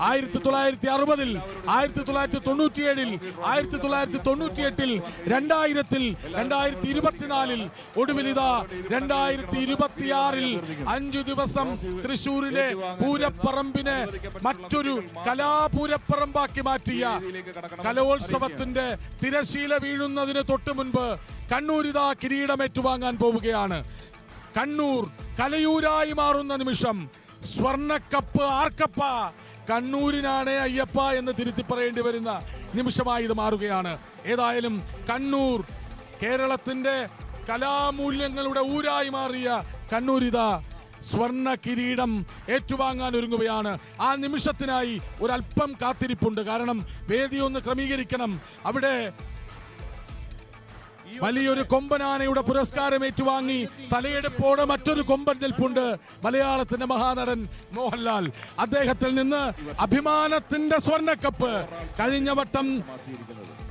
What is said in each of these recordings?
ആയിരത്തി തൊള്ളായിരത്തി അറുപതിൽ ആയിരത്തി തൊള്ളായിരത്തി തൊണ്ണൂറ്റിയേഴിൽ ആയിരത്തി തൊള്ളായിരത്തി തൊണ്ണൂറ്റിയെട്ടിൽ രണ്ടായിരത്തിൽ രണ്ടായിരത്തി ഇരുപത്തിനാലിൽ ഒടുവിൽ ഇതാ രണ്ടായിരത്തി ഇരുപത്തിയാറിൽ അഞ്ചു ദിവസം തൃശൂരിലെ പൂരപ്പറമ്പിനെ മറ്റൊരു കലാപൂരപ്പറമ്പാക്കി മാറ്റിയ കലോത്സവത്തിന്റെ തിരശീല വീഴുന്നതിന് തൊട്ടു മുൻപ് കണ്ണൂരിതാ കിരീടം ഏറ്റുവാങ്ങാൻ പോവുകയാണ്. കണ്ണൂർ കലയൂരായി മാറുന്ന നിമിഷം സ്വർണക്കപ്പ് ആർക്കപ്പ കണ്ണൂരിനാണ് അയ്യപ്പ എന്ന് തിരുത്തി പറയേണ്ടി വരുന്ന നിമിഷമായി ഇത് മാറുകയാണ്. ഏതായാലും കണ്ണൂർ കേരളത്തിന്റെ കലാമൂല്യങ്ങളുടെ ഊരായി മാറിയ കണ്ണൂരിത സ്വർണ കിരീടം ഏറ്റുവാങ്ങാൻ ഒരുങ്ങുകയാണ്. ആ നിമിഷത്തിനായി ഒരല്പം കാത്തിരിപ്പുണ്ട്. കാരണം വേദി ഒന്ന് ക്രമീകരിക്കണം. അവിടെ വലിയൊരു കൊമ്പനാനയുടെ പുരസ്കാരം ഏറ്റുവാങ്ങി. തലയെടുപ്പോടെ മറ്റൊരു കൊമ്പൻ നിൽപ്പുണ്ട്. മലയാളത്തിന്റെ മഹാനടൻ മോഹൻലാൽ. അദ്ദേഹത്തിൽ നിന്ന് അഭിമാനത്തിന്റെ സ്വർണക്കപ്പ്. കഴിഞ്ഞ വട്ടം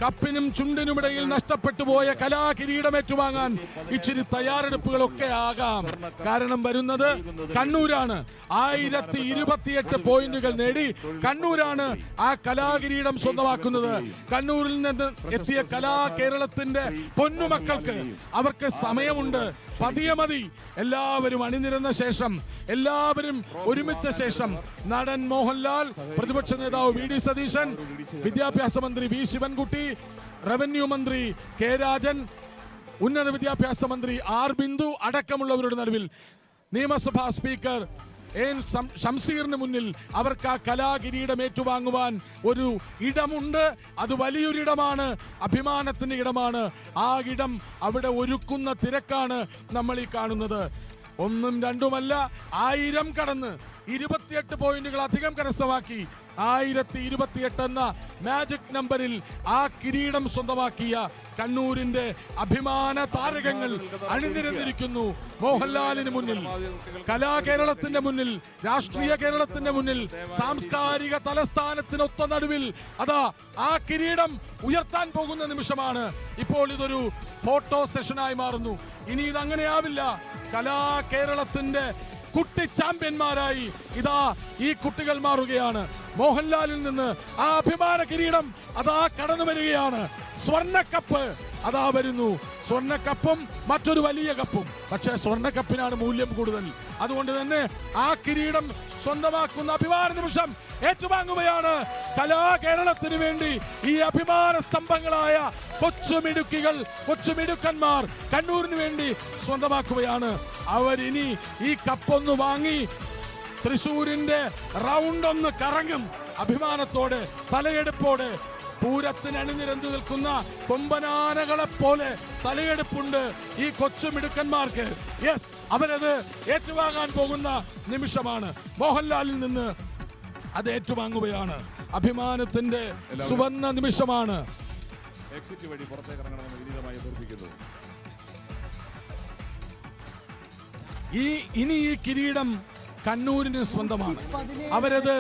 കപ്പിനും ചുണ്ടിനുമിടയിൽ നഷ്ടപ്പെട്ടു പോയ കലാകിരീടം ഏറ്റുവാങ്ങാൻ ഇച്ചിരി തയ്യാറെടുപ്പുകളൊക്കെ ആകാം. കാരണം വരുന്നത് കണ്ണൂരാണ്. ആയിരത്തി ഇരുപത്തിയെട്ട് പോയിന്റുകൾ നേടി കണ്ണൂരാണ് ആ കലാകിരീടം സ്വന്തമാക്കുന്നത്. കണ്ണൂരിൽ നിന്ന് എത്തിയ കലാ കേരളത്തിന്റെ പൊന്നുമക്കൾക്ക് അവർക്ക് സമയമുണ്ട്. പതിയെ മതി. എല്ലാവരും അണിനിരന്ന ശേഷം എല്ലാവരും ഒരുമിച്ച ശേഷം നടൻ മോഹൻലാൽ പ്രതിപക്ഷ നേതാവ് വി ഡി സതീശൻ വിദ്യാഭ്യാസ മന്ത്രി വി ശിവൻകുട്ടി റവന്യൂ മന്ത്രി കെ രാജൻ ഉന്നത വിദ്യാഭ്യാസ മന്ത്രി ആർ ബിന്ദു അടക്കമുള്ളവരുടെ നടുവിൽ നിയമസഭാ സ്പീക്കർ ഷംസീറിന് മുന്നിൽ അവർക്ക് ആ കലാകിരീടം ഏറ്റുവാങ്ങുവാൻ ഒരു ഇടമുണ്ട്. അത് വലിയൊരിടമാണ് അഭിമാനത്തിന്റെ ഇടമാണ്. ആ ഇടം അവിടെ ഒരുക്കുന്ന തിരക്കാണ് നമ്മൾ ഈ കാണുന്നത്. ഒന്നും രണ്ടുമല്ല ആയിരം കടന്ന് ഇരുപത്തിയെട്ട് പോയിന്റുകൾ അധികം കരസ്ഥമാക്കി. ആയിരത്തി ഇരുപത്തിയെട്ട് എന്ന മാജിക് നമ്പറിൽ ആ കിരീടം സ്വന്തമാക്കിയ കണ്ണൂരിന്റെ അഭിമാന താരകങ്ങൾ അണിനിരന്നിരിക്കുന്നു. മോഹൻലാലിന് മുന്നിൽ കലാകേരളത്തിന്റെ മുന്നിൽ രാഷ്ട്രീയ കേരളത്തിന്റെ മുന്നിൽ സാംസ്കാരിക തലസ്ഥാനത്തിനൊത്ത നടുവിൽ അതാ ആ കിരീടം ഉയർത്താൻ പോകുന്ന നിമിഷമാണ്. ഇപ്പോൾ ഇതൊരു ഫോട്ടോ സെഷനായി മാറുന്നു. ഇനി ഇത് അങ്ങനെയാവില്ല കലാ കേരളത്തിന്റെ കുട്ടി ചാമ്പ്യന്മാരായി ഇതാ ഈ കുട്ടികൾ മാറുകയാണ്. മോഹൻലാലിൽ നിന്ന് ആ അഭിമാന കിരീടം അതാ കടന്നു വരികയാണ്. സ്വർണക്കപ്പ് അതാ വരുന്നു. സ്വർണക്കപ്പും മറ്റൊരു വലിയ കപ്പും. പക്ഷേ സ്വർണക്കപ്പിനാണ് മൂല്യം കൂടുതൽ. അതുകൊണ്ട് തന്നെ ആ കിരീടം സ്വന്തമാക്കുന്ന അഭിമാന നിമിഷം ഏറ്റുവാങ്ങുകയാണ് കലാ കേരളത്തിന് വേണ്ടി ഈ അഭിമാന സ്തംഭങ്ങളായ കൊച്ചുമിടുക്കികൾ കൊച്ചുമിടുക്കന്മാർ കണ്ണൂരിന് വേണ്ടി സ്വന്തമാക്കുകയാണ്. അവരിനി ഈ കപ്പൊന്ന് വാങ്ങി തൃശൂരിന്റെ റൗണ്ട് ഒന്ന് കറങ്ങും. അഭിമാനത്തോടെ തലയെടുപ്പോടെ പൂരത്തിന് അണിനിരന്നു നിൽക്കുന്ന കൊമ്പനാനകളെ പോലെ തലയെടുപ്പുണ്ട് ഈ കൊച്ചു മിടുക്കന്മാർക്ക്. യെസ് അവരത് ഏറ്റുവാങ്ങാൻ പോകുന്ന നിമിഷമാണ്. മോഹൻലാലിൽ നിന്ന് അത് ഏറ്റുവാങ്ങുകയാണ്. അഭിമാനത്തിന്റെ സുവർണ നിമിഷമാണ്. എക്സിറ്റ് വഴി പുറത്തേക്ക് ഇറങ്ങണമെന്ന് വിനീതമായി അഭ്യർത്ഥിക്കുന്നു. ഈ ഇനി ഈ കിരീടം കണ്ണൂരിന് സ്വന്തമാണ്. അവരത്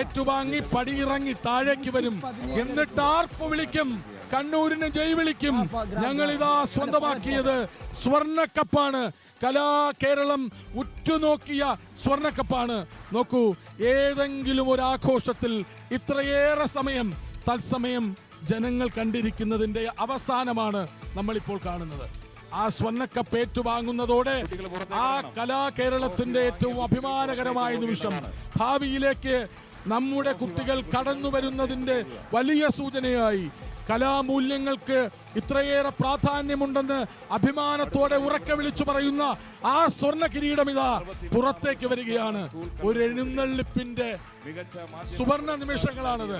ഏറ്റുവാങ്ങി പടിയിറങ്ങി താഴേക്ക് വരും. എന്നിട്ട് ആർപ്പ് വിളിക്കും? കണ്ണൂരിന് ജയ് വിളിക്കും. ഞങ്ങൾ ഇതാ സ്വന്തമാക്കിയത് സ്വർണക്കപ്പാണ്. കലാ കേരളം ഉറ്റുനോക്കിയ സ്വർണക്കപ്പാണ്. നോക്കൂ ഏതെങ്കിലും ഒരു ആഘോഷത്തിൽ ഇത്രയേറെ സമയം തത്സമയം ജനങ്ങൾ കണ്ടിരിക്കുന്നതിന്റെ അവസാനമാണ് നമ്മളിപ്പോൾ കാണുന്നത്. ആ സ്വർണക്കപ്പ് ഏറ്റുവാങ്ങുന്നതോടെ ആ കലാ കേരളത്തിന്റെ ഏറ്റവും അഭിമാനകരമായ നിമിഷം ഭാവിയിലേക്ക് നമ്മുടെ കുട്ടികൾ കടന്നു വരുന്നതിന്റെ വലിയ സൂചനയായി കലാമൂല്യങ്ങൾക്ക് ഇത്രയേറെ പ്രാധാന്യമുണ്ടെന്ന് അഭിമാനത്തോടെ ഉറക്കെ വിളിച്ചു പറയുന്ന ആ സ്വർണ കിരീടം ഇതാ പുറത്തേക്ക് വരികയാണ്. ഒരു എഴുന്നള്ളിപ്പിന്റെ സുവർണ നിമിഷങ്ങളാണത്.